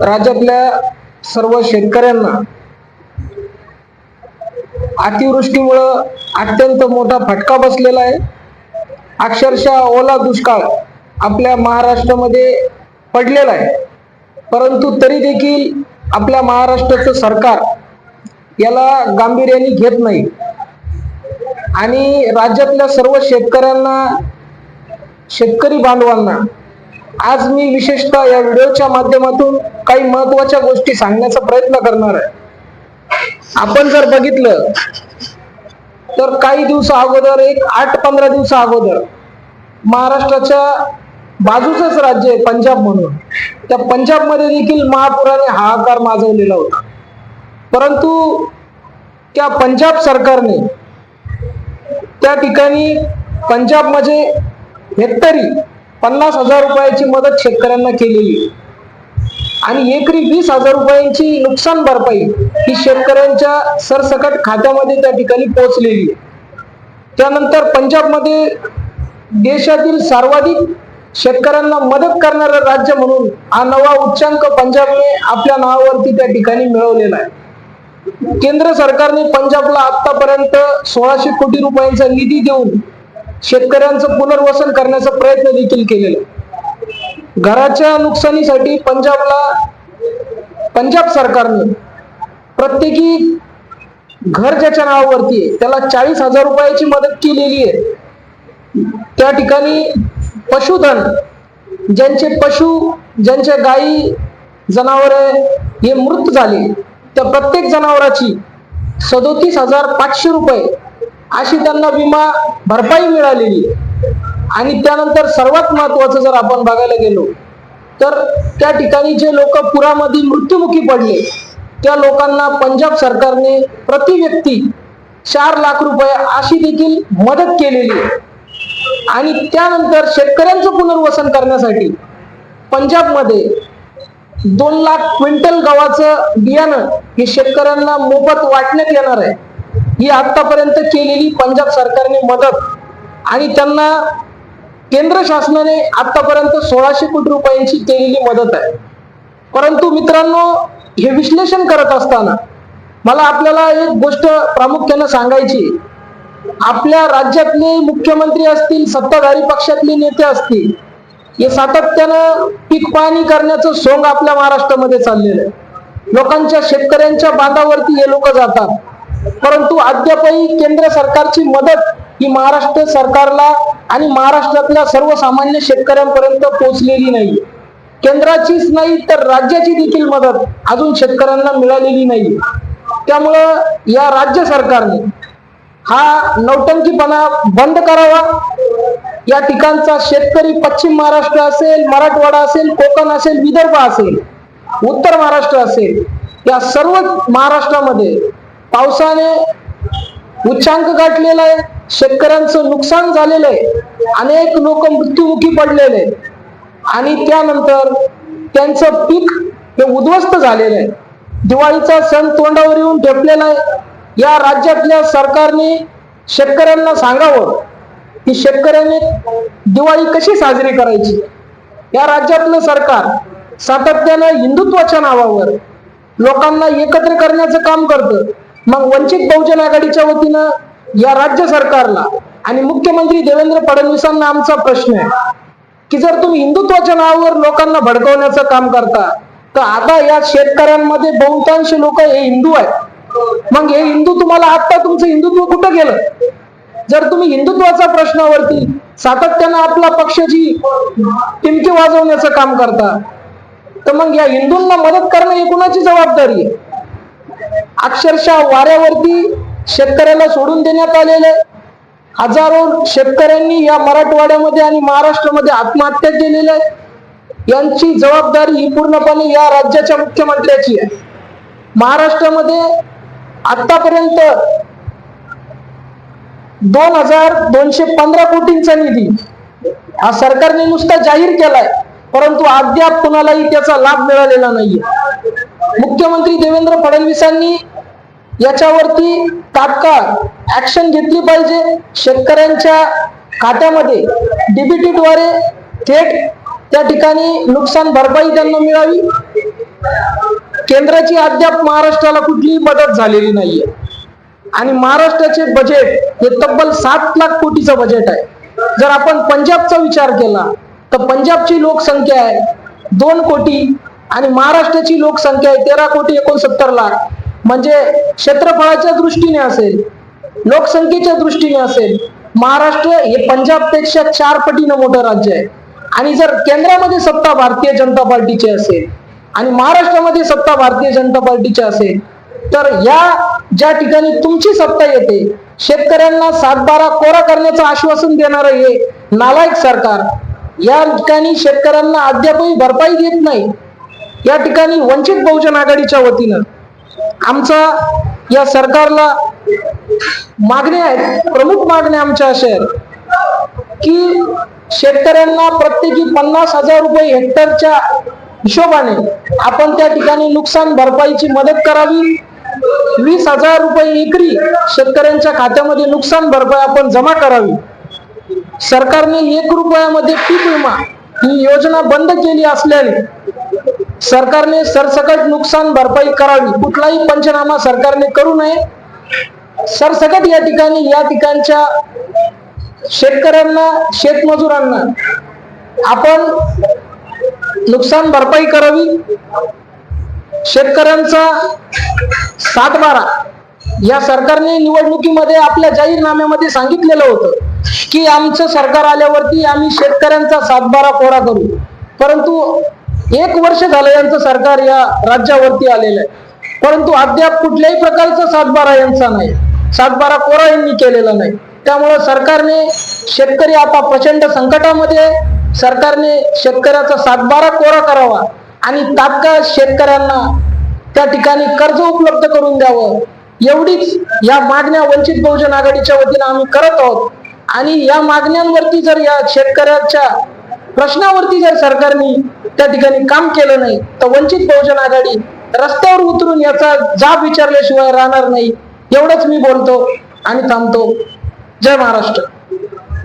राज्यातल्या सर्व शेतकऱ्यांना अतिवृष्टीमुळं अत्यंत मोठा फटका बसलेला आहे. अक्षरशः ओला दुष्काळ आपल्या महाराष्ट्रामध्ये पडलेला आहे. परंतु तरी देखील आपल्या महाराष्ट्राचं सरकार याला गांभीर्याने घेत नाही. आणि राज्यातल्या सर्व शेतकऱ्यांना शेतकरी बांधवांना आज मी विशेषतः या व्हिडिओच्या माध्यमातून काही महत्त्वाच्या गोष्टी सांगण्याचा प्रयत्न करणार आहे. आपण जर बघितलं तर काही दिवसा अगोदर एक आठ पंधरा दिवसा अगोदर महाराष्ट्राच्या बाजूचंच राज्य आहे पंजाब म्हणून. त्या पंजाबमध्ये देखील महापुराने हाहाकार माजवलेला होता. परंतु त्या पंजाब सरकारने त्या ठिकाणी पंजाबमध्ये हेक्टरी पन्नास हजार रुपयाची मदत शेतकऱ्यांना केलेली. आणि एकरी वीस हजार रुपयांची नुकसान भरपाई ही शेतकऱ्यांच्या सरसकट खात्यामध्ये त्या ठिकाणी पोहोचलेली. त्यानंतर पंजाबमध्ये देशातील सर्वाधिक शेतकऱ्यांना मदत करणारं राज्य म्हणून हा नवा उच्चांक पंजाबने आपल्या नावावरती त्या ठिकाणी मिळवलेला आहे. केंद्र सरकारने पंजाबला आतापर्यंत सोळाशे कोटी रुपयांचा निधी देऊन शेतकऱ्यांचं पुनर्वसन करण्याचा प्रयत्न देखील केलेला घराच्या नुकसानीसाठी पंजाबला पंजाब सरकारने प्रत्येकी घर ज्याच्या नावावरती आहे त्याला चाळीस हजार रुपयाची मदत केलेली आहे. त्या ठिकाणी पशुधन ज्यांचे पशु ज्यांच्या गायी जनावरे हे मृत झाले. त्या प्रत्येक जनावराची सदोतीस हजार पाचशे रुपये अशी त्यांना विमा भरपाई मिळालेली. आणि त्यानंतर सर्वात महत्वाचं जर आपण बघायला गेलो तर त्या ठिकाणी जे लोक पुरामध्ये मृत्युमुखी पडले त्या लोकांना पंजाब सरकारने प्रति व्यक्ती चार लाख रुपये अशी देखील मदत केलेली आहे. आणि त्यानंतर शेतकऱ्यांचं पुनर्वसन करण्यासाठी पंजाबमध्ये दोन लाख क्विंटल गव्हाचं बियाणं हे शेतकऱ्यांना मोफत वाटण्यात येणार आहे. ही आतापर्यंत केलेली पंजाब सरकारने मदत आणि त्यांना केंद्र शासनाने आतापर्यंत सोळाशे कोटी रुपयांची केलेली मदत आहे. परंतु मित्रांनो हे विश्लेषण करत असताना मला आपल्याला एक गोष्ट प्रामुख्याने सांगायची आपल्या राज्यातले मुख्यमंत्री असतील सत्ताधारी पक्षातले नेते असतील हे सातत्यानं पीक पाहणी करण्याचं सोंग आपल्या महाराष्ट्रामध्ये चाललेलं आहे. लोकांच्या शेतकऱ्यांच्या बांधावरती हे लोक जातात. परंतु अद्यापही केंद्र सरकारची मदत ही महाराष्ट्र सरकारला आणि महाराष्ट्रातल्या सर्वसामान्य शेतकऱ्यांपर्यंत पोहोचलेली नाही. केंद्राचीच नाही तर राज्याची देखील मदत अजून शेतकऱ्यांना मिळालेली नाही. त्यामुळं या राज्य सरकारने हा नौटंकीपणा बंद करावा. या ठिकाणचा शेतकरी पश्चिम महाराष्ट्र असेल मराठवाडा असेल कोकण असेल विदर्भ असेल उत्तर महाराष्ट्र असेल या सर्व महाराष्ट्रामध्ये पावसाने उच्चांक गाठलेला आहे शेतकऱ्यांचं नुकसान झालेलं आहे अनेक लोक मृत्युमुखी पडलेले आणि त्यानंतर त्यांचं पीक हे उद्ध्वस्त झालेलं आहे. दिवाळीचा सण तोंडावर येऊन ठेपलेला आहे. या राज्यातल्या सरकारने शेतकऱ्यांना सांगावं की शेतकऱ्यांनी दिवाळी कशी साजरी करायची? या राज्यातलं सरकार सातत्यानं हिंदुत्वाच्या नावावर लोकांना एकत्र करण्याचं काम करतं. मग वंचित बहुजन आघाडीच्या वतीनं या राज्य सरकारला आणि मुख्यमंत्री देवेंद्र फडणवीसांना आमचा प्रश्न आहे की जर तुम्ही हिंदुत्वाच्या नावावर लोकांना भडकवण्याचं काम करता तर आता या शेतकऱ्यांमध्ये बहुतांश लोक हे हिंदू आहेत. मग हे हिंदू तुम्हाला आता तुमचं हिंदुत्व कुठं गेलं? जर तुम्ही हिंदुत्वाच्या प्रश्नावरती सातत्यानं आपला पक्षाची टिमकी वाजवण्याचं काम करता तर मग या हिंदूंना मदत करणं ही कुणाची जबाबदारी आहे? अक्षरशः वाऱ्यावरती शेतकऱ्याला सोडून देण्यात आलेलं आहे. हजारो शेतकऱ्यांनी या मराठवाड्यामध्ये आणि महाराष्ट्रामध्ये आत्महत्या केलेल्या आहेत यांची जबाबदारी ही पूर्णपणे या राज्याच्या मुख्यमंत्र्याची आहे. महाराष्ट्रामध्ये आतापर्यंत दोन हजार दोनशे पंधरा कोटींचा निधी हा सरकारने नुसता जाहीर केलाय परंतु अद्याप कुणालाही त्याचा लाभ मिळालेला नाहीये. मुख्यमंत्री देवेंद्र फडणवीसांनी याच्यावरती तात्काळ ऍक्शन घेतली पाहिजे. शेतकऱ्यांच्या खात्यामध्ये डीबीटीद्वारे थेट त्या ठिकाणी नुकसान भरपाई त्यांना मिळावी. केंद्राची अद्याप महाराष्ट्राला कुठलीही मदत झालेली नाहीये. आणि महाराष्ट्राचे बजेट हे तब्बल सात लाख कोटीचं बजेट आहे. जर आपण पंजाबचा विचार केला तर पंजाबची लोकसंख्या आहे दोन कोटी आणि महाराष्ट्राची लोकसंख्या आहे तेरा कोटी एकोणसत्तर लाख. म्हणजे क्षेत्रफळाच्या दृष्टीने असेल लोकसंख्येच्या दृष्टीने असेल महाराष्ट्र हे पंजाबपेक्षा चार पटीनं मोठं राज्य आहे. आणि जर केंद्रामध्ये सत्ता भारतीय जनता पार्टीची असेल आणि महाराष्ट्रामध्ये सत्ता भारतीय जनता पार्टीची असेल तर या ज्या ठिकाणी तुमची सत्ता येते शेतकऱ्यांना सातबारा कोरा करण्याचं आश्वासन देणारं हे नालायक सरकार या ठिकाणी शेतकऱ्यांना अद्यापही भरपाई देत नाही. या ठिकाणी वंचित बहुजन आघाडीच्या वतीनं आमचा या सरकारला मागण्या आहेत प्रमुख मागण्या आमच्या अशा आहेत की शेतकऱ्यांना प्रत्येकी पन्नास हजार रुपये हेक्टरच्या हिशोबाने आपण त्या ठिकाणी नुकसान भरपाईची मदत करावी. वीस हजार रुपये एकरी शेतकऱ्यांच्या खात्यामध्ये नुकसान भरपाई आपण जमा करावी. सरकारने एक रुपयामध्ये पीक विमा ही योजना बंद केली असल्याने सरकारने सरसकट नुकसान भरपाई करावी. कुठलाही पंचनामा सरकारने करू नये. सरसकट या ठिकाणी या ठिकाणच्या शेतकऱ्यांना शेतमजुरांना आपण नुकसान भरपाई करावी. शेतकऱ्यांचा सातबारा या सरकारने निवडणुकीमध्ये आपल्या जाहीरनाम्यामध्ये सांगितलेलं होतं की आमचं सरकार आल्यावरती आम्ही शेतकऱ्यांचा सातबारा कोरा करू. परंतु एक वर्ष झालं यांचं सरकार या राज्यावरती आलेलं आहे. परंतु अद्याप कुठल्याही प्रकारचा सातबारा यांचा नाही. सातबारा कोरा यांनी केलेला नाही. त्यामुळं सरकारने शेतकरी आता प्रचंड संकटामध्ये आहे. सरकारने शेतकऱ्याचा सातबारा कोरा करावा आणि तात्काळ शेतकऱ्यांना त्या ठिकाणी कर्ज उपलब्ध करून द्यावं. एवढीच या मागण्या वंचित बहुजन आघाडीच्या वतीनं आम्ही करत आहोत. आणि या मागण्यांवरती जर या शेतकऱ्याच्या प्रश्नावरती जर सरकारने त्या ठिकाणी काम केलं नाही तर वंचित बहुजन आघाडी रस्त्यावर उतरून याचा जाब विचारल्याशिवाय राहणार नाही एवढंच मी बोलतो आणि थांबतो. जय महाराष्ट्र.